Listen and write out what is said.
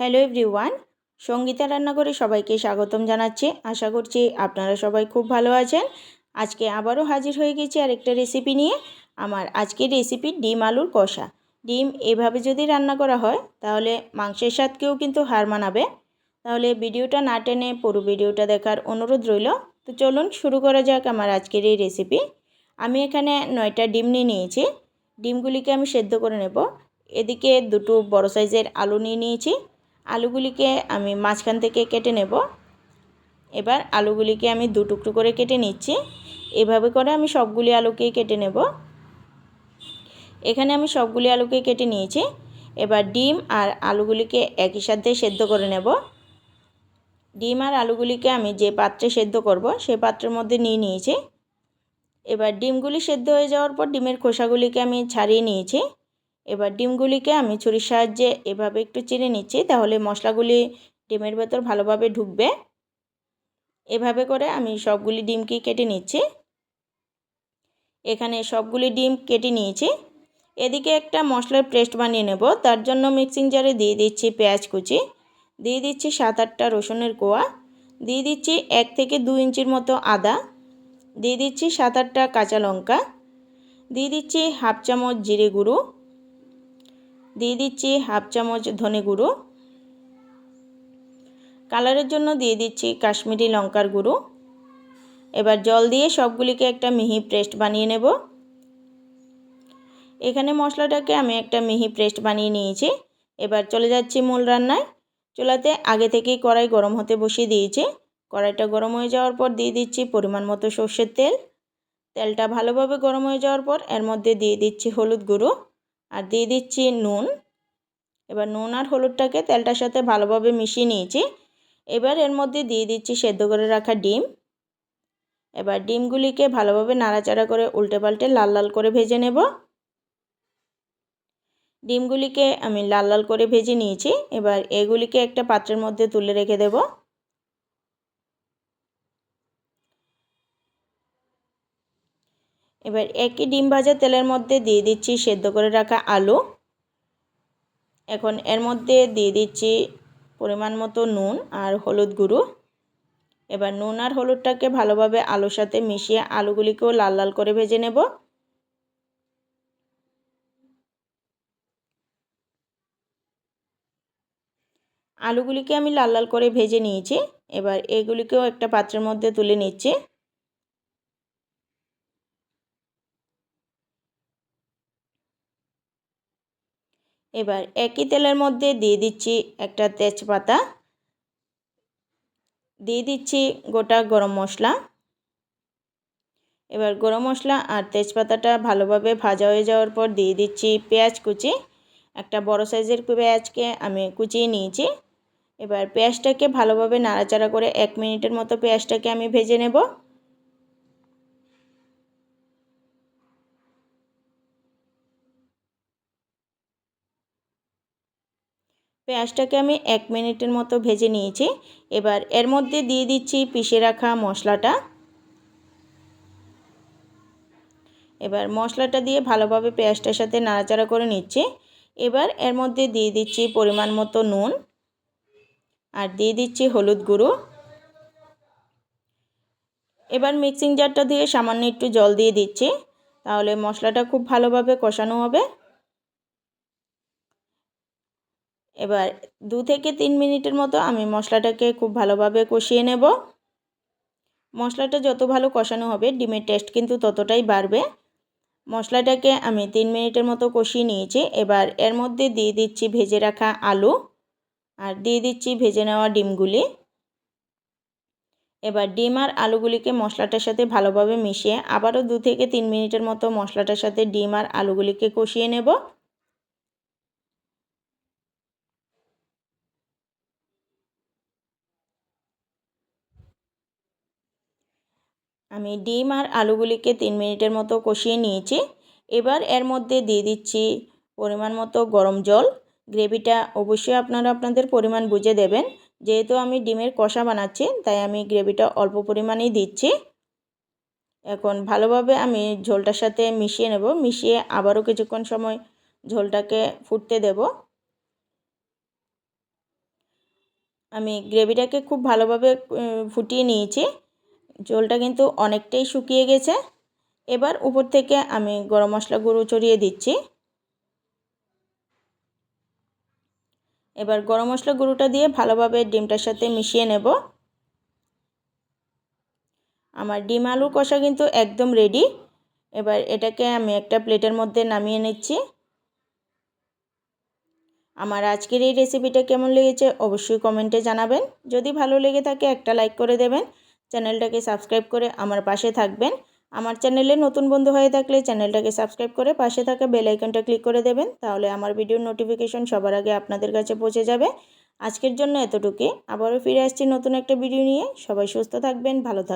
Hello everyone Sangeeta রান্নাঘরে সবাইকে স্বাগতম জানাচ্ছি। আশা করছি আপনারা সবাই খুব ভালো আছেন। আজকে আবারও হাজির হয়ে গেছি আরেকটা রেসিপি নিয়ে। আমার আজকের রেসিপি ডিম আলুর কষা। ডিম এভাবে যদি রান্না করা হয়, তাহলে মাংসের স্বাদকেও কিন্তু হার মানাবে। তাহলে ভিডিওটা না টেনে পুরো ভিডিওটা দেখার অনুরোধ রইল। তো চলুন শুরু করা যাক আমার আজকের এই রেসিপি আমি এখানে নয়টা ডিম নিয়ে নিয়েছি। ডিমগুলিকে আমি সেদ্ধ করে নেব। এদিকে দুটো বড় সাইজের আলু নিয়ে নিয়েছি। আলুগুলিকে আমি মাঝখান থেকে কেটে নেব। এবার আলুগুলিকে আমি দু টুকরো করে কেটে নিচ্ছি। এভাবে করে আমি সবগুলি আলুকেই কেটে নেব। এখানে আমি সবগুলি আলুকে কেটে নিয়েছি। এবার ডিম আর আলুগুলিকে একই সাথে সেদ্ধ করে নেব। ডিম আর আলুগুলিকে আমি যে পাত্রে সেদ্ধ করব সেই পাত্রের মধ্যে নিয়ে নিয়েছি। এবার ডিমগুলি সেদ্ধ হয়ে যাওয়ার পর ডিমের খোসাগুলিকে আমি ছাড়িয়ে নিয়েছি। এবার ডিমগুলিকে আমি ছুরির সাহায্যে এভাবে একটু চিড়ে নিচ্ছি, তাহলে মশলাগুলি ডিমের ভেতর ভালোভাবে ঢুকবে। এভাবে করে আমি সবগুলি ডিমকে কেটে নিচ্ছি। এখানে সবগুলি ডিম কেটে নিয়েছি। এদিকে একটা মশলার পেস্ট বানিয়ে নেব, তার জন্য মিক্সিং জারে দিয়ে দিচ্ছি পেঁয়াজ কুচি, দিয়ে দিচ্ছি সাত আটটা রসুনের কোয়া, দিয়ে দিচ্ছি এক থেকে দু ইঞ্চির মতো আদা, দিয়ে দিচ্ছি সাত আটটা কাঁচা লঙ্কা, দিয়ে দিচ্ছি হাফ চামচ জিরে গুঁড়ো দিয়ে দিচ্ছি হাফ চামচ ধনে গুঁড়ো। কালারের জন্য দিয়ে দিচ্ছি কাশ্মীরি লঙ্কার গুঁড়ো। এবার জল দিয়ে সবগুলিকে একটা মিহি পেস্ট বানিয়ে নেব। এখানে মশলাটাকে আমি একটা মিহি পেস্ট বানিয়ে নিয়েছি। এবার চলে যাচ্ছি মূল রান্নায়। চুলাতে আগে থেকেই কড়াই গরম হতে বসিয়ে দিয়েছি। কড়াইটা গরম হয়ে যাওয়ার পর দিয়ে দিচ্ছি পরিমাণ মতো সর্ষের তেল। তেলটা ভালোভাবে গরম হয়ে যাওয়ার পর এর মধ্যে দিয়ে দিচ্ছি হলুদ গুঁড়ো। আর দিয়ে দিচ্ছি নুন। এবার নুন আর হলুদটাকে তেলটার সাথে ভালোভাবে মিশিয়ে নিয়েছি। এবার এর মধ্যে দিয়ে দিচ্ছি সেদ্ধ করে রাখা ডিম। এবার ডিমগুলিকে ভালোভাবে নাড়াচাড়া করে উল্টে পাল্টে লাল লাল করে ভেজে নেব। ডিমগুলিকে আমি লাল লাল করে ভেজে নিয়েছি। এবার এগুলিকে একটা পাত্রের মধ্যে তুলে রেখে দেব। এবার একই ডিম ভাজা তেলের মধ্যে দিয়ে দিচ্ছি সেদ্ধ করে রাখা আলু। এখন এর মধ্যে দিয়ে দিচ্ছি পরিমাণ মতো নুন আর হলুদ গুঁড়ো। এবার নুন আর হলুদটাকে ভালোভাবে আলুর সাথে মিশিয়ে আলুগুলিকেও লাল লাল করে ভেজে নেব। আলুগুলিকে আমি লাল লাল করে ভেজে নিয়েছি। এবার এগুলিকেও একটা পাত্রের মধ্যে তুলে নিচ্ছি। এবার একই তেলের মধ্যে দিয়ে দিচ্ছি একটা তেজপাতা। দিয়ে দিচ্ছি গোটা গরম মশলা। এবার গরম মশলা আর তেজপাতাটা ভালোভাবে ভাজা হয়ে যাওয়ার পর দিয়ে দিচ্ছি পেঁয়াজ কুচি। একটা বড় সাইজের পেঁয়াজকে আমি কুচিয়ে নিয়েছি। এবার পেঁয়াজটাকে ভালোভাবে নাড়াচাড়া করে এক মিনিটের মতো পেঁয়াজটাকে আমি ভেজে নেব। পেঁয়াজটাকে আমি এক মিনিটের মতো ভেজে নিয়েছি। এবার এর মধ্যে দিয়ে দিচ্ছি পিষে রাখা মশলাটা। এবার মশলাটা দিয়ে ভালোভাবে পেঁয়াজটার সাথে নাড়াচাড়া করে নিচ্ছি। এবার এর মধ্যে দিয়ে দিচ্ছি পরিমাণ মতো নুন আর দিয়ে দিচ্ছি হলুদ গুঁড়ো। এবার মিক্সিং জারটা দিয়ে সামান্য একটু জল দিয়ে দিচ্ছি। তাহলে মশলাটা খুব ভালোভাবে কষানো হবে। এবার দু থেকে তিন মিনিটের মতো আমি মশলাটাকে খুব ভালোভাবে কষিয়ে নেব। মশলাটা যত ভালো কষানো হবে, ডিমের টেস্ট কিন্তু ততটাই বাড়বে। মশলাটাকে আমি তিন মিনিটের মতো কষিয়ে নিয়েছি। এবার এর মধ্যে দিয়ে দিচ্ছি ভেজে রাখা আলু আর দিয়ে দিচ্ছি ভেজে নেওয়া ডিমগুলি। এবার ডিম আর আলুগুলিকে মশলাটার সাথে ভালোভাবে মিশিয়ে আবারও দু থেকে তিন মিনিটের মতো মশলাটার সাথে ডিম আর আলুগুলিকে কষিয়ে নেব। আমি ডিম আর আলুগুলিকে তিন মিনিটের মতো কষিয়ে নিয়েছি। এবার এর মধ্যে দিয়ে দিচ্ছি পরিমাণ মতো গরম জল। গ্রেভিটা অবশ্যই আপনারা আপনাদের পরিমাণ বুঝে দেবেন। যেহেতু আমি ডিমের কষা বানাচ্ছি, তাই আমি গ্রেভিটা অল্প পরিমাণেই দিচ্ছি। এখন ভালোভাবে আমি ঝোলটার সাথে মিশিয়ে নেব। মিশিয়ে আবারও কিছুক্ষণ সময় ঝোলটাকে ফুটতে দেব। আমি গ্রেভিটাকে খুব ভালোভাবে ফুটিয়ে নিয়েছি। জলটা কিন্তু অনেকটাই শুকিয়ে গেছে। এবার উপর থেকে আমি গরম মশলা গুঁড়ো চড়িয়ে দিচ্ছি। এবার গরম মশলা গুঁড়োটা দিয়ে ভালোভাবে ডিমটার সাথে মিশিয়ে নেব। আমার ডিম আলুর কষা কিন্তু একদম রেডি এবার এটাকে আমি একটা প্লেটের মধ্যে নামিয়ে নিচ্ছি। আমার আজকের এই রেসিপিটা কেমন লেগেছে অবশ্যই কমেন্টে জানাবেন। যদি ভালো লেগে থাকে একটা লাইক করে দেবেন। চ্যানেলটাকে সাবস্ক্রাইব করে আমার পাশে থাকবেন। আমার চ্যানেলে নতুন বন্ধু হয়ে থাকলে চ্যানেলটাকে সাবস্ক্রাইব করে পাশে থাকা বেল আইকনটা ক্লিক করে দেবেন, তাহলে আমার ভিডিওর নোটিফিকেশন সবার আগে আপনাদের কাছে পৌঁছে যাবে। আজকের জন্য এতটুকুই। আবারও ফিরে আসছি নতুন একটা ভিডিও নিয়ে। সবাই সুস্থ থাকবেন, ভালো থাকবেন।